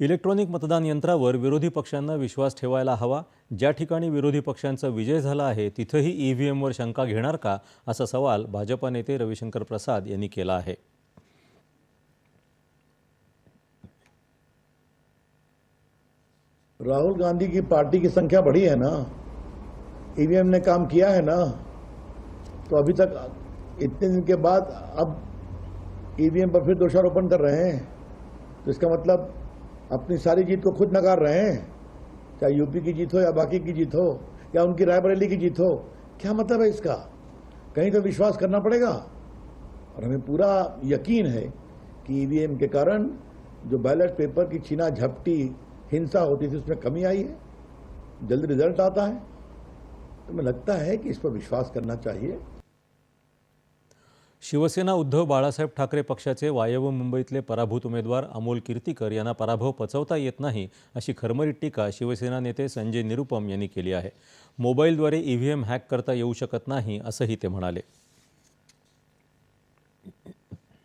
Electronic मतदान यंत्रावर विरोधी पक्षांना विश्वास ठेवायला हवा. ज्या ठिकाणी विरोधी पक्षांचा विजय झाला आहे, तिथंही ई व्ही एमवर शंका घेणार का? असा सवाल भाजपा नेते रविशंकर प्रसाद यांनी केला आहे. राहुल गांधी की पार्टी की संख्या बढ़ी है ना? ईवीएम ने काम किया है ना? तो अभी तक इतने दिन के बाद अब ईवीएम पर फिर दोषारोपण कर रहे हैं। तो इसका मतलब अपनी सारी जीत को खुद नकार रहे हैं। चाहे यूपी की जीत हो या बाकी की जीत हो, या उनकी रायबरेली की जीत हो, क्या मतलब है इसका? कहीं तो विश्वास करना पड़ेगा। और हमें पूरा यकीन है कि ईवीएम के कारण जो बैलेट पेपर की छीना झपटी हिंसा होती थी, उसमें कमी आई है। जल्द रिज़ल्ट आता है। तो हमें लगता है कि इस पर विश्वास करना चाहिए। शिवसेना उद्धव बाळासाहेब ठाकरे पक्षाचे वायव्य मुंबईतले पराभूत उमेदवार अमोल कीर्तीकर यांना पराभव पचवता येत नाही अशी खरमरीत टीका शिवसेना नेते संजय निरुपम यांनी केली आहे. मोबाईलद्वारे ई व्ही एम हॅक करता येऊ शकत नाही असंही ते म्हणाले.